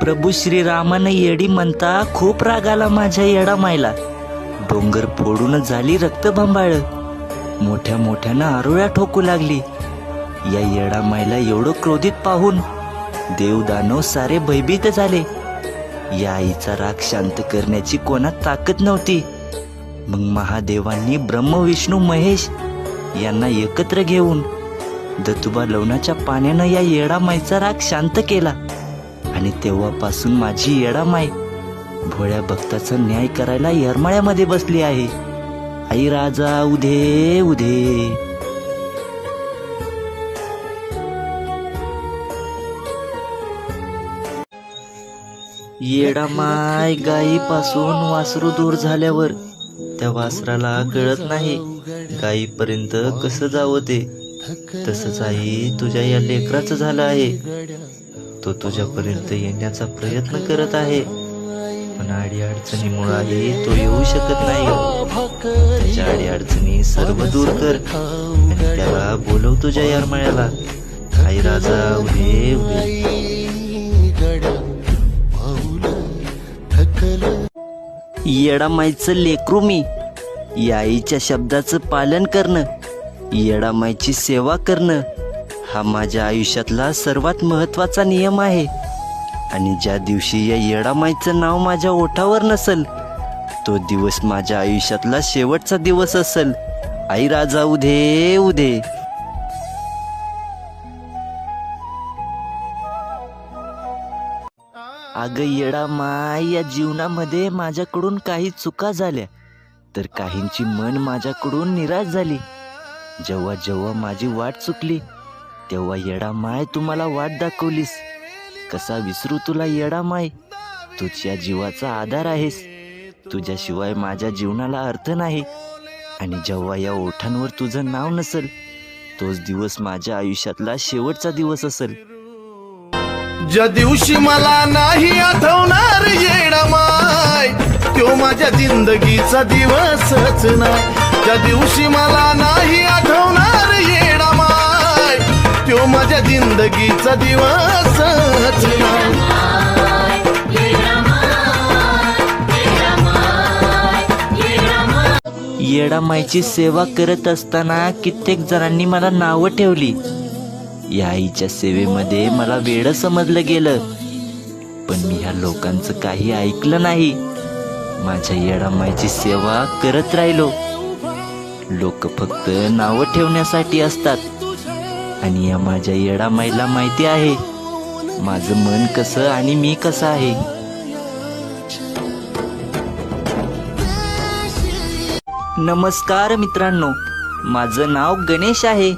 प्रभू श्रीरामानं येडी म्हणता खूप राग आला माझ्या येडा मायला. डोंगर फोडून झाली रक्त मोठ्या मोठ्यानं आरोळ्या ठोकू लागली. या येडा मायला एवढं क्रोधित पाहून देवदानव सारे भयभीत झाले. या आईचा राग शांत करण्याची कोणात ताकद नव्हती. मग महादेवांनी ब्रह्मविष्णू महेश यांना एकत्र घेऊन दत्तुबा लवणाच्या पाण्यानं या येडामाईचा राग शांत केला. आणि तेव्हापासून माझी येडामाय. भोळ्या भक्ताचा न्याय करायला येरमाळ्यामध्ये बसली आहे. आई राजा उधे उधे. येडा माय गायीपासून वासरू दूर झाल्यावर त्या वासराला कळत नाही गायीपर्यंत कसं जावं ते. तसंच आई तुझ्या या लेकराचं झालं आहे. तो तुझ्यापर्यंत येण्याचा प्रयत्न करत आहे. पण अडी अडचणीमुळे आहे तो येऊ शकत नाही हो. त्याच्या आडी अडचणी सर्व दूर कर. त्याला बोलव तुझ्या यारमाळ्याला. आई राजा उदे उदे. येडामाईचं लेकरू मी. या आईच्या शब्दाचं पालन करणं. येडामाईची सेवा करणं. हा माझ्या आयुष्यातला सर्वात महत्त्वाचा नियम आहे. आणि ज्या दिवशी या येडामाईचं नाव माझ्या ओठावर नसल तो दिवस माझ्या आयुष्यातला शेवटचा दिवस असल. आई राजा उदे उदे अगं येडा माय या जीवनामध्ये माझ्याकडून काही चुका झाल्या तर काहींची मन माझ्याकडून निराश झाली. जेव्हा जेव्हा माझी वाट चुकली तेव्हा येडा माय तुम्हाला वाट दाखवलीस. कसा विसरू तुला येडा माय तुझ्या जीवाचा आधार आहेस. तुझ्याशिवाय माझ्या जीवनाला अर्थ नाही. आणि जेव्हा या ओठांवर तुझं नाव नसल तोच दिवस माझ्या आयुष्यातला शेवटचा दिवस असेल. ज्या दिवशी मला नाही आठवणार येडामाय तो माझ्या जिंदगीचा दिवसच नाही. ज्या दिवशी मला नाही आठवणार येडामाय त्यो माझ्या जिंदगीचा दिवस. येडामाईची सेवा करत असताना कित्येक जणांनी मला नावं ठेवली. या आईच्या सेवेमध्ये मला वेड समजलं गेलं. पण मी ह्या लोकांचं काही ऐकलं नाही. माझ्या येडामाईची सेवा करत राहिलो. लोक फक्त नावं ठेवण्यासाठी असतात. आणि या माझ्या येडामाईला माहिती आहे. माझं मन कसं आणि मी कसं आहे? नमस्कार मित्रांनो माझं नाव गणेश आहे.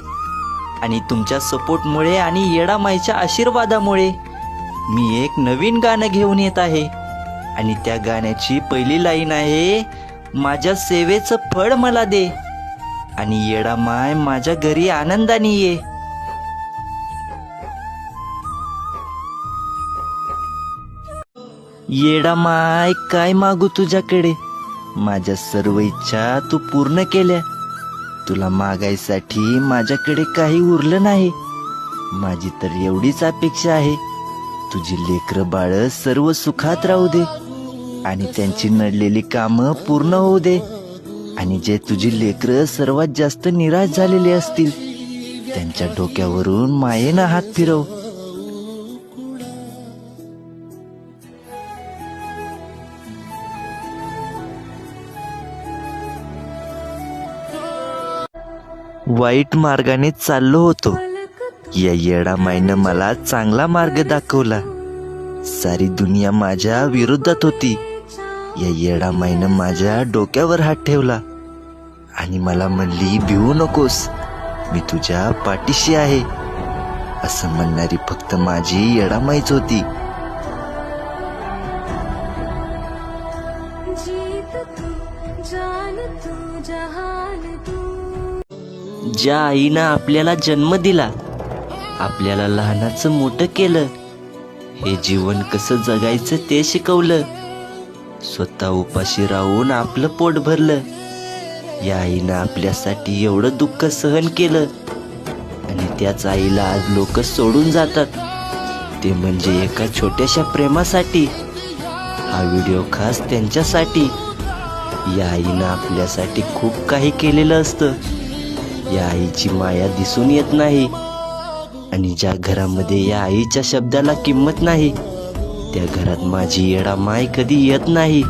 आणि तुमच्या सपोर्टमुळे आणि येडामाईच्या आशीर्वादामुळे मी एक नवीन गाणं घेऊन येत आहे. आणि त्या गाण्याची पहिली लाईन आहे माझ्या सेवेचं फळ मला दे. आणि येडामाय माझ्या घरी आनंदाने ये. येडा माय काय मागू तुझ्याकडे? माझ्या सर्व इच्छा तू पूर्ण केल्या. तुला मागायसाठी माझ्याकडे काही उरलं नाही. माझी तर एवढीच अपेक्षा आहे. तुझी लेकरं बाळ सर्व सुखात राहू दे. आणि त्यांची नडलेली कामं पूर्ण होऊ दे. आणि जे तुझी लेकरं सर्वात जास्त निराश झालेली असतील त्यांच्या डोक्यावरून मायेनं हात फिरव. वाईट मार्गाने चाललो होतो. या येडा माईनं मला चांगला मार्ग दाखवला. सारी दुनिया माझ्या विरोधात होती. या येडा माईनं माझ्या डोक्यावर हात ठेवला. आणि मला म्हणली भिवू नकोस. मी तुझ्या पाठीशी आहे. असं म्हणणारी फक्त माझी येडामाईच होती. जीत तू जान तू जहान तू. ज्या आईनं आपल्याला जन्म दिला आपल्याला लहानाचं मोठं केलं हे जीवन कसं जगायचं ते शिकवलं स्वतः उपाशी राहून आपलं पोट भरलं या आईनं आपल्यासाठी एवढं दुःख सहन केलं आणि त्याच आईला आज लोक सोडून जातात. ते म्हणजे एका छोट्याशा प्रेमासाठी. हा व्हिडिओ खास त्यांच्यासाठी. या आईनं आपल्यासाठी खूप काही केलेलं असतं. या आईची माया दिसून येत नाही. आणि ज्या घरामध्ये या आईच्या शब्दाला किंमत नाही त्या घरात माझी येडा माय कधी येत नाही.